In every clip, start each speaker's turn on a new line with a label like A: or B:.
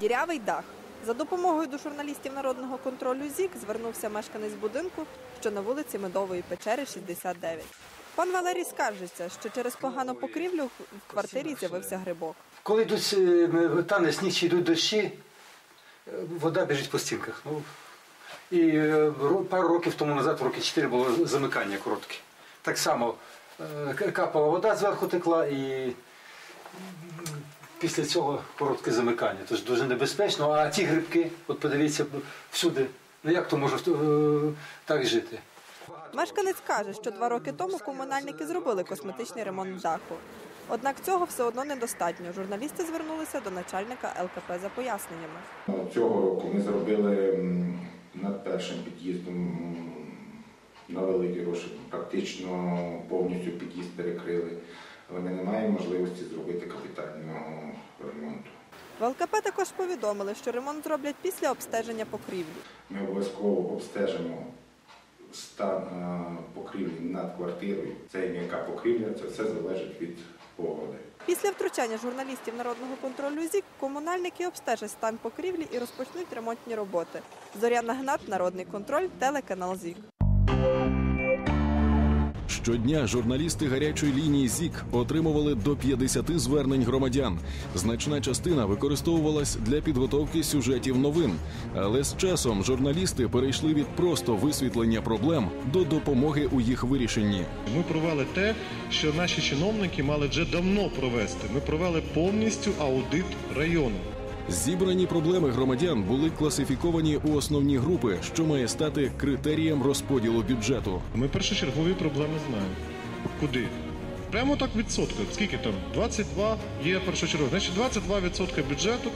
A: Дірявий дах. За допомогою до журналістів народного контролю ЗІК звернувся мешканець будинку, що на вулиці Медової печери, 69. Пан Валерій скаржиться, що через погану покрівлю в квартирі з'явився грибок.
B: Коли йдуть е, тане сніг чи йдуть дощі, е, вода біжить по стінках. Ну, і е, пару років тому назад, роки 4 було замикання коротке. Так само капала вода зверху текла і після цього коротке замикання. Тож дуже небезпечно. А ті грибки, от подивіться всюди, ну як то може е, так жити?
A: Мешканець каже, що два роки тому комунальники зробили косметичний ремонт даху. Однак цього все одно недостатньо. Журналісти звернулися до начальника ЛКП за поясненнями.
C: Цього року ми зробили над першим під'їздом на великі гроші, практично повністю під'їзд перекрили, але ми не маємо можливості зробити ремонту.
A: В ЛКП також повідомили, що ремонт зроблять після обстеження покрівлі.
C: Ми обов'язково обстежимо стан е, покрівлі над квартирою. Це м'яка покрівля, це все залежить від погоди.
A: Після втручання журналістів народного контролю ЗІК комунальники обстежать стан покрівлі і розпочнуть ремонтні роботи. Зоряна Гнат, Народний контроль, телеканал ЗІК.
D: Щодня журналісти гарячої лінії ЗІК отримували до 50 звернень громадян. Значна частина використовувалась для підготовки сюжетів новин. Але з часом журналісти перейшли від просто висвітлення проблем до допомоги у їх вирішенні.
E: Ми провели те, що наші чиновники мали вже давно провести. Ми провели повністю аудит району.
D: Зібрані проблеми громадян були класифіковані у основні групи, що має стати критерієм розподілу бюджету.
E: Ми першочергові проблеми знаємо. Куди? Прямо так відсотка. Скільки там? 22 є першочергові. Значить, 22% бюджету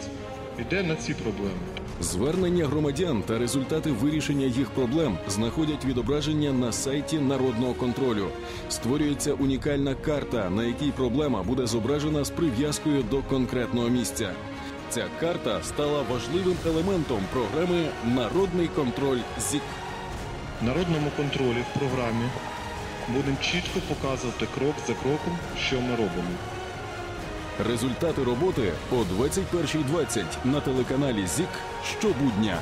E: йде на ці проблеми.
D: Звернення громадян та результати вирішення їх проблем знаходять відображення на сайті народного контролю. Створюється унікальна карта, на якій проблема буде зображена з прив'язкою до конкретного місця. Ця карта стала важливим елементом програми Народний контроль ЗІК.
E: Народному контролі в програмі будемо чітко показувати крок за кроком, що ми робимо.
D: Результати роботи о 21.20 на телеканалі ЗІК щобудня.